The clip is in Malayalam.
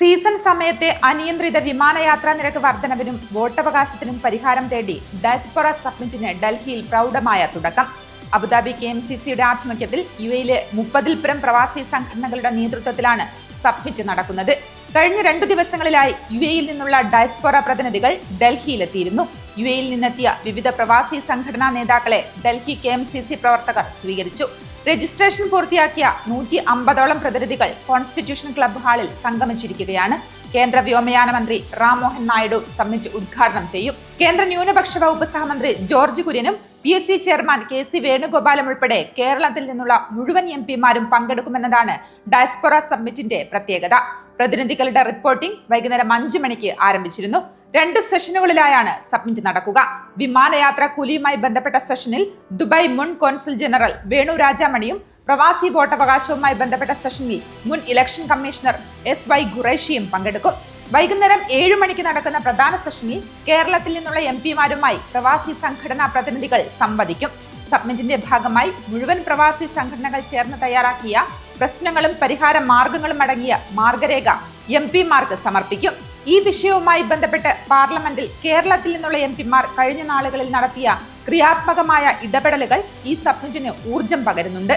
സീസൺ സമയത്തെ അനിയന്ത്രിത വിമാനയാത്രാ നിരക്ക് വർധനവിനും വോട്ടവകാശത്തിനും പരിഹാരം തേടി ഡയസ്പൊറ സബ്മിറ്റിന് ഡൽഹിയിൽ പ്രൗഢമായ തുടക്കം. അബുദാബി കെ എം സി സിയുടെ ആഭിമുഖ്യത്തിൽ യു എയിലെ മുപ്പതിൽ പരം പ്രവാസി സംഘടനകളുടെ നേതൃത്വത്തിലാണ് സബ്മിറ്റ് നടക്കുന്നത്. കഴിഞ്ഞ രണ്ടു ദിവസങ്ങളിലായി യു എയിൽ നിന്നുള്ള ഡയസ്പൊറ പ്രതിനിധികൾ ഡൽഹിയിലെത്തിയിരുന്നു. യു എയിൽ നിന്നെത്തിയ വിവിധ പ്രവാസി സംഘടനാ നേതാക്കളെ Delhi K M C C പ്രവർത്തകർ സ്വീകരിച്ചു. രജിസ്ട്രേഷൻ പൂർത്തിയാക്കിയ നൂറ്റി അമ്പതോളം പ്രതിനിധികൾ കോൺസ്റ്റിറ്റ്യൂഷൻ ക്ലബ്ബ് ഹാളിൽ സംഗമിച്ചിരിക്കുകയാണ്. കേന്ദ്ര വ്യോമയാന മന്ത്രി റാം മോഹൻ നായിഡു സമ്മിറ്റ് ഉദ്ഘാടനം ചെയ്യും. കേന്ദ്ര ന്യൂനപക്ഷ വകുപ്പ് സഹമന്ത്രി George കുര്യനും P S C chairman K C വേണുഗോപാലും ഉൾപ്പെടെ കേരളത്തിൽ നിന്നുള്ള മുഴുവൻ എം പിമാരും പങ്കെടുക്കുമെന്നതാണ് ഡയസ്പൊറ സമ്മിറ്റിന്റെ പ്രത്യേകത. പ്രതിനിധികളുടെ റിപ്പോർട്ടിംഗ് വൈകുന്നേരം അഞ്ചു മണിക്ക് ആരംഭിച്ചിരുന്നു. രണ്ട് സെഷനുകളിലായാണ് സബ്മിറ്റ് നടക്കുക. വിമാനയാത്ര കൂലിയുമായി ബന്ധപ്പെട്ട സെഷനിൽ ദുബായ് മുൻ കോൺസുൽ ജനറൽ വേണു രാജാമണിയും പ്രവാസി വോട്ടവകാശവുമായി ബന്ധപ്പെട്ട സെഷനിൽ മുൻ ഇലക്ഷൻ കമ്മീഷണർ എസ് വൈ ഖുറേഷിയും പങ്കെടുക്കും. വൈകുന്നേരം ഏഴു മണിക്ക് നടക്കുന്ന പ്രധാന സെഷനിൽ കേരളത്തിൽ നിന്നുള്ള എം പിമാരുമായി പ്രവാസി സംഘടനാ പ്രതിനിധികൾ സംവദിക്കും. സബ്മിറ്റിന്റെ ഭാഗമായി മുഴുവൻ പ്രവാസി സംഘടനകൾ ചേർന്ന് തയ്യാറാക്കിയ പ്രശ്നങ്ങളും പരിഹാര മാർഗങ്ങളും അടങ്ങിയ മാർഗരേഖ എം പിമാർക്ക് സമർപ്പിക്കും. ഈ വിഷയവുമായി ബന്ധപ്പെട്ട് പാർലമെന്റിൽ കേരളത്തിൽ നിന്നുള്ള എം പിമാർ കഴിഞ്ഞ നാളുകളിൽ നടത്തിയ ക്രിയാത്മകമായ ഇടപെടലുകൾ ഈ സബ്മിറ്റിന് ഊർജം പകരുന്നുണ്ട്.